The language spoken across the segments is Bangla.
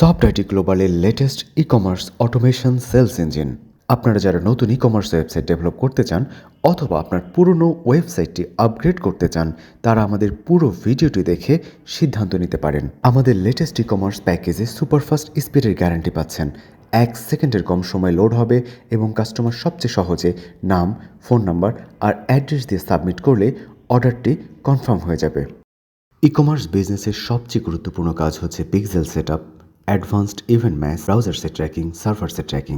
Soft IT গ্লোবালের latest e commerce automation sales engine আপনারা যারা নতুন ই কমার্স ওয়েবসাইট ডেভেলপ করতে চান অথবা আপনার পুরনো ওয়েবসাইটটি আপগ্রেড করতে চান, তারা আমাদের পুরো ভিডিওটি দেখে সিদ্ধান্ত নিতে পারেন। আমাদের লেটেস্ট ই কমার্স প্যাকেজে সুপারফাস্ট স্পিডের গ্যারান্টি পাচ্ছেন। এক সেকেন্ডের কম সময় লোড হবে এবং কাস্টমার সবচেয়ে সহজে নাম ফোন নাম্বার আর অ্যাড্রেস দিয়ে সাবমিট করলে অর্ডারটি কনফার্ম হয়ে যাবে। ই কমার্স বিজনেসের সবচেয়ে গুরুত্বপূর্ণ কাজ হচ্ছে pixel set up advanced event match browser set tracking server set tracking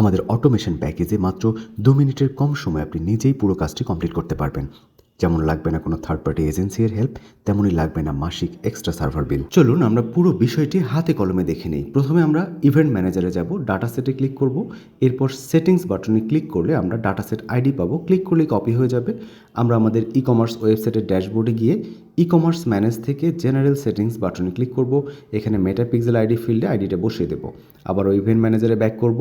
আমাদের অটোমেশন প্যাকেজে মাত্র দু মিনিটের কম সময়ে আপনি নিজেই পুরো কাজটি কমপ্লিট করতে পারবেন। যেমন লাগবে না কোনো থার্ড পার্টি এজেন্সির হেল্প তেমনই লাগবে না মাসিক এক্সট্রা সার্ভার বিল চলুন আমরা পুরো বিষয়টি হাতে কলমে দেখে নিই। প্রথমে আমরা ইভেন্ট ম্যানেজারে যাব ডাটা সেটে ক্লিক করব। এরপর সেটিংস বাটনে ক্লিক করলে আমরা ডাটা সেট আইডি পাবো। ক্লিক করলেই কপি হয়ে যাবে। আমরা আমাদের ই কমার্স ওয়েবসাইটের ড্যাশবোর্ডে গিয়ে ই কমার্স ম্যানেজ থেকে জেনারেল সেটিংস বাটনে ক্লিক করব। এখানে মেটা পিক্সেল আইডি ফিল্ডে আইডিটা বসিয়ে দেবো। আবার ইভেন্ট ম্যানেজারে ব্যাক করব।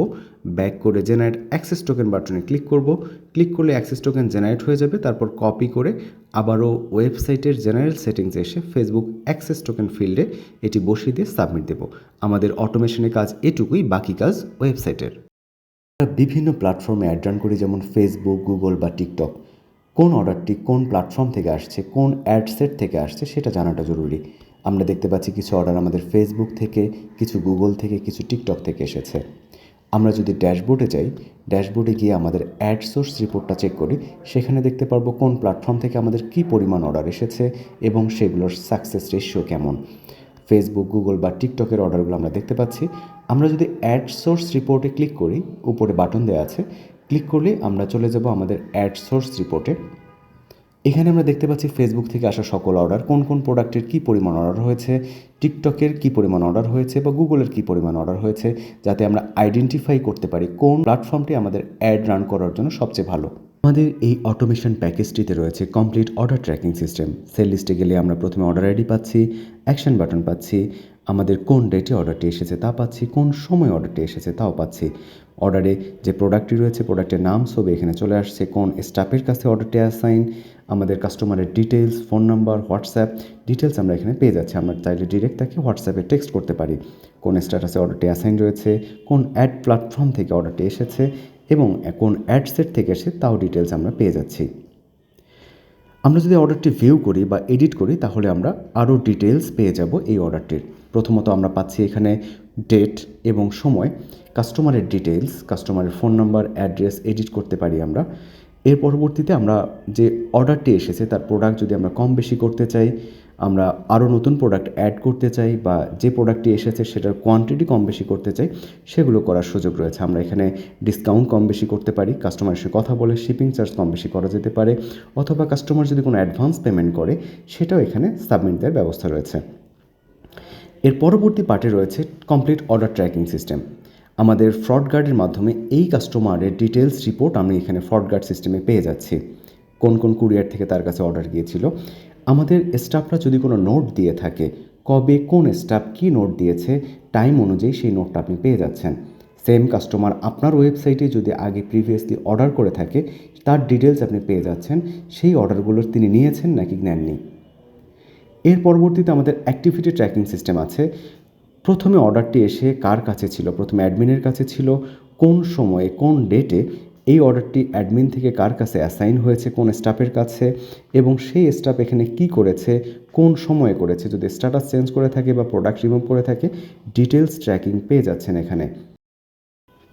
ব্যাক করে জেনারেট অ্যাক্সেস টোকেন বাটনে ক্লিক করব। ক্লিক করলে অ্যাক্সেস টোকেন জেনারেট হয়ে যাবে। তারপর কপি করে আবারও ওয়েবসাইটের জেনারেল সেটিংসে এসে ফেসবুক অ্যাক্সেস টোকেন ফিল্ডে এটি বসিয়ে দিয়ে সাবমিট দেব। আমাদের অটোমেশনের কাজ এটুকুই, বাকি কাজ ওয়েবসাইটের বিভিন্ন প্ল্যাটফর্মে অ্যাড রান করি, যেমন ফেসবুক গুগল বা টিকটক কোন অর্ডারটি কোন প্ল্যাটফর্ম থেকে আসছে, কোন অ্যাড সেট থেকে আসছে সেটা জানাটা জরুরি। আমরা দেখতে পাচ্ছি কিছু অর্ডার আমাদের ফেসবুক থেকে, কিছু গুগল থেকে, কিছু টিকটক থেকে এসেছে। আমরা যদি ড্যাশবোর্ডে যাই ড্যাশবোর্ডে গিয়ে আমাদের অ্যাড সোর্স রিপোর্টটা চেক করি, সেখানে দেখতে পারব কোন প্ল্যাটফর্ম থেকে আমাদের কী পরিমাণ অর্ডার এসেছে এবং সেগুলোর সাকসেস রেশিও কেমন। ফেসবুক গুগল বা টিকটকের অর্ডারগুলো আমরা দেখতে পাচ্ছি। আমরা যদি অ্যাড সোর্স রিপোর্টে ক্লিক করি, উপরে বাটন দেওয়া আছে ক্লিক করলে আমরা চলে যাব আমাদের অ্যাড সোর্স রিপোর্টে। এখানে আমরা দেখতে পাচ্ছি ফেসবুক থেকে আসা সকল অর্ডার কোন কোন প্রোডাক্টের কী পরিমাণ অর্ডার হয়েছে টিকটকের কী পরিমাণ অর্ডার হয়েছে বা গুগলের কী পরিমাণ অর্ডার হয়েছে, যাতে আমরা আইডেন্টিফাই করতে পারি কোন প্ল্যাটফর্মটি আমাদের অ্যাড রান করার জন্য সবচেয়ে ভালো। আমাদের এই অটোমেশন প্যাকেজটিতে রয়েছে complete order tracking system sale লিস্টে গেলে আমরা প্রথমে অর্ডার আইডি পাচ্ছি অ্যাকশন বাটন পাচ্ছি আমাদের কোন ডেটে অর্ডারটি এসেছে তা পাচ্ছি, কোন সময় অর্ডারটি এসেছে তাও পাচ্ছি। অর্ডারে যে প্রোডাক্টটি রয়েছে প্রোডাক্টের নাম, সব এখানে চলে আসছে। কোন স্টাফের কাছে অর্ডারটি অ্যাসাইন আমাদের কাস্টমারের details phone number WhatsApp details আমরা এখানে পেয়ে যাচ্ছি। আমরা চাইলে ডিরেক্ট তাকে হোয়াটসঅ্যাপে টেক্সট করতে পারি। কোন স্ট্যাটাসে অর্ডারটি অ্যাসাইন রয়েছে, কোন অ্যাড প্ল্যাটফর্ম থেকে অর্ডারটি এসেছে এবং কোন অ্যাড সেট থেকে এসে তাও ডিটেলস আমরা পেয়ে যাচ্ছি। আমরা যদি অর্ডারটি ভিউ করি বা এডিট করি তাহলে আমরা আরও ডিটেলস পেয়ে যাব এই অর্ডারটির প্রথমত আমরা পাচ্ছি এখানে ডেট এবং সময় কাস্টমারের ডিটেলস কাস্টমারের ফোন নাম্বার অ্যাড্রেস এডিট করতে পারি আমরা। এর পরবর্তীতে আমরা যে অর্ডারটি এসেছে, তার প্রোডাক্ট যদি আমরা কম বেশি করতে চাই, আমরা আরও নতুন প্রোডাক্ট অ্যাড করতে চাই বা যে প্রোডাক্টটি এসেছে সেটার কোয়ান্টিটি কম বেশি করতে চাই, সেগুলো করার সুযোগ রয়েছে। আমরা এখানে ডিসকাউন্ট কম বেশি করতে পারি কাস্টমারের সাথে কথা বলে শিপিং চার্জ কম বেশি করা যেতে পারে, অথবা কাস্টমার যদি কোনো অ্যাডভান্স পেমেন্ট করে, সেটাও এখানে সাবমিট দেওয়ার ব্যবস্থা রয়েছে। এর পরবর্তী পার্টে রয়েছে কমপ্লিট অর্ডার ট্র্যাকিং সিস্টেম আমাদের ফ্রড গার্ডের মাধ্যমে এই কাস্টমারের ডিটেলস রিপোর্ট আমি এখানে ফ্রড গার্ড সিস্টেমে পেয়ে যাচ্ছি। কোন কোন কুরিয়ার থেকে তার কাছে অর্ডার গিয়েছিল? আমাদের স্টাফরা যদি কোনো নোট দিয়ে থাকে, কবে কোন স্টাফ কী নোট দিয়েছে টাইম অনুযায়ী সেই নোটটা আপনি পেয়ে যাচ্ছেন। সেম কাস্টমার আপনার ওয়েবসাইটে যদি আগে প্রিভিয়াসলি অর্ডার করে থাকে, তার ডিটেলস আপনি পেয়ে যাচ্ছেন, সেই অর্ডারগুলোর তিনি নিয়েছেন নাকি নেননি? এর পরবর্তীতে আমাদের অ্যাক্টিভিটি ট্র্যাকিং সিস্টেম আছে। প্রথমে অর্ডারটি এসে কার কাছে ছিল? প্রথমে অ্যাডমিনের কাছে ছিল। কোন সময়ে, কোন ডেটে এই অর্ডারটি অ্যাডমিন থেকে কার কাছে অ্যাসাইন হয়েছে? কোন স্টাফের কাছে? এবং সেই স্টাফ এখানে কি করেছে? কোন সময়ে করেছে? যদি স্ট্যাটাস চেঞ্জ করে থাকে বা প্রোডাক্ট রিমুভ করে থাকে ডিটেলস ট্র্যাকিং পেয়ে যাচ্ছেন এখানে।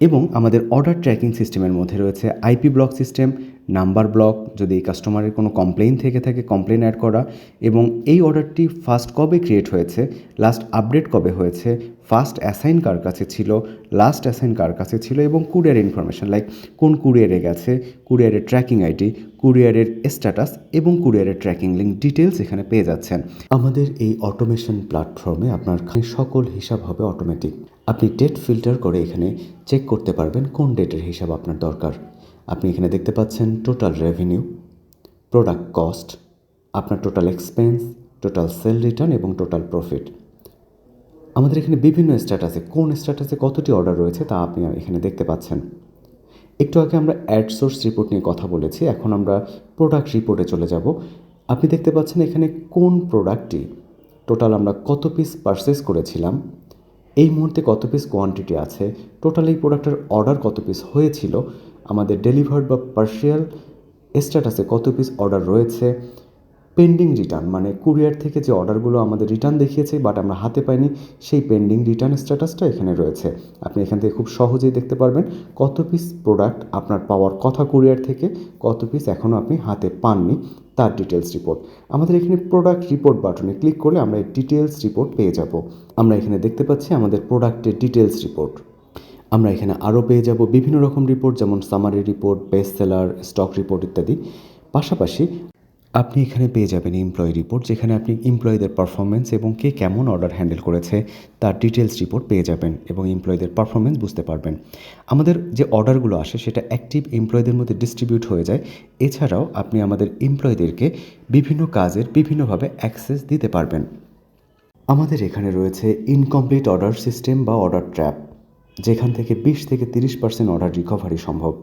এবং আমাদের অর্ডার ট্র্যাকিং সিস্টেমের মধ্যে রয়েছে IP block system number block যদি কাস্টমারের কোনো কমপ্লেন থেকে থাকে কমপ্লেন অ্যাড করা এবং এই অর্ডারটি ফার্স্ট কবে ক্রিয়েট হয়েছে লাস্ট আপডেট কবে হয়েছে ফার্স্ট অ্যাসাইন কার কাছে ছিল লাস্ট অ্যাসাইন কার কাছে ছিল এবং কুরিয়ার ইনফরমেশন লাইক কোন কুরিয়ারে গেছে কুরিয়ারের ট্র্যাকিং আইডি কুরিয়ারের স্ট্যাটাস এবং কুরিয়ারের ট্র্যাকিং লিঙ্ক ডিটেলস এখানে পেয়ে যাচ্ছেন। আমাদের এই অটোমেশন প্ল্যাটফর্মে আপনার সকল হিসাব হবে অটোমেটিক আপনি ডেট ফিল্টার করে এখানে চেক করতে পারবেন কোন ডেটের হিসাব আপনার দরকার। আপনি এখানে দেখতে পাচ্ছেন টোটাল রেভিনিউ প্রোডাক্ট কস্ট আপনার total expense total sale return এবং টোটাল প্রফিট আমাদের এখানে বিভিন্ন স্ট্যাটাসে কোন স্ট্যাটাসে কতটি অর্ডার রয়েছে তা আপনি এখানে দেখতে পাচ্ছেন। একটু আগে আমরা অ্যাড সোর্স রিপোর্ট নিয়ে কথা বলেছি, এখন আমরা প্রোডাক্ট রিপোর্টে চলে যাব। আপনি দেখতে পাচ্ছেন এখানে কোন প্রোডাক্টটি টোটাল আমরা কত পিস পারচেস করেছিলাম এই মুহূর্তে কত পিস কোয়ান্টিটি আছে? টোটাল এই প্রোডাক্টের অর্ডার কত পিস হয়েছিল? আমাদের ডেলিভার্ড বা পার্সিয়াল স্ট্যাটাসে কত পিস অর্ডার রয়েছে? পেন্ডিং রিটার্ন মানে কুরিয়ার থেকে যে অর্ডারগুলো আমাদের রিটার্ন দেখিয়েছে বাট আমরা হাতে পাইনি, সেই পেন্ডিং রিটার্ন স্ট্যাটাসটা এখানে রয়েছে। আপনি এখান থেকে খুব সহজেই দেখতে পারবেন কত পিস প্রোডাক্ট আপনার পাওয়ার কথা কুরিয়ার থেকে, কত পিস এখনও আপনি হাতে পাননি তার ডিটেলস রিপোর্ট আমাদের এখানে প্রোডাক্ট রিপোর্ট বাটনে ক্লিক করলে আমরা এই ডিটেলস রিপোর্ট পেয়ে যাব। আমরা এখানে দেখতে পাচ্ছি আমাদের প্রোডাক্টের ডিটেলস রিপোর্ট আমরা এখানে আরও পেয়ে যাব বিভিন্ন রকম রিপোর্ট যেমন summary report best seller stock report ইত্যাদি। পাশাপাশি আপনি এখানে পেয়ে যাবেন এমপ্লয়ি রিপোর্ট যেখানে আপনি এমপ্লয়ীদের পারফরমেন্স এবং কে কেমন অর্ডার হ্যান্ডেল করেছে, তার ডিটেলস রিপোর্ট পেয়ে যাবেন এবং এমপ্লয়ীদের পারফরমেন্স বুঝতে পারবেন। আমাদের যে অর্ডারগুলো আসে, সেটা অ্যাক্টিভ এমপ্লয়ীদের মধ্যে ডিস্ট্রিবিউট হয়ে যায়। এছাড়াও আপনি আমাদের এমপ্লয়ীদেরকে বিভিন্ন কাজের বিভিন্নভাবে অ্যাক্সেস দিতে পারবেন। আমাদের এখানে রয়েছে ইনকমপ্লিট অর্ডার সিস্টেম বা অর্ডার ট্র্যাপ যেখান থেকে বিশ থেকে তিরিশ পার্সেন্ট অর্ডার রিকভারি সম্ভব।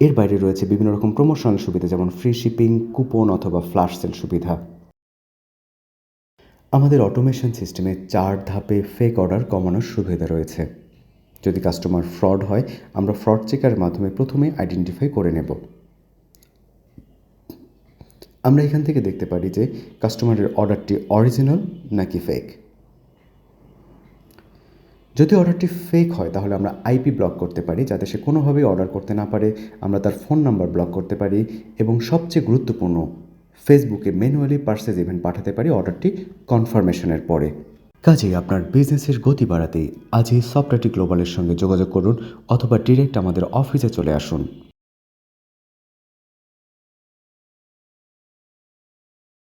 এর বাইরে রয়েছে বিভিন্ন রকম প্রমোশনাল সুবিধা, যেমন ফ্রি শিপিং কুপন অথবা ফ্ল্যাশ সেল সুবিধা। আমাদের অটোমেশন সিস্টেমে চার ধাপে ফেক অর্ডার কমানোর সুবিধা রয়েছে। যদি কাস্টমার ফ্রড হয়, আমরা ফ্রড চেকারের মাধ্যমে প্রথমে আইডেন্টিফাই করে নেব। আমরা এখান থেকে দেখতে পারি যে কাস্টমারের অর্ডারটি অরিজিনাল নাকি ফেক যদি অর্ডারটি ফেক হয়, তাহলে আমরা আইপি ব্লক করতে পারি, যাতে সে কোনোভাবেই অর্ডার করতে না পারে। আমরা তার ফোন নাম্বার ব্লক করতে পারি এবং সবচেয়ে গুরুত্বপূর্ণ ফেসবুকে ম্যানুয়ালি পার্সেজ ইভেন্ট পাঠাতে পারি অর্ডারটি কনফার্মেশনের পরে। কাজেই আপনার বিজনেসের গতি বাড়াতে আজই সফটওয়্যারটি গ্লোবালের সঙ্গে যোগাযোগ করুন অথবা ডিরেক্ট আমাদের অফিসে চলে আসুন।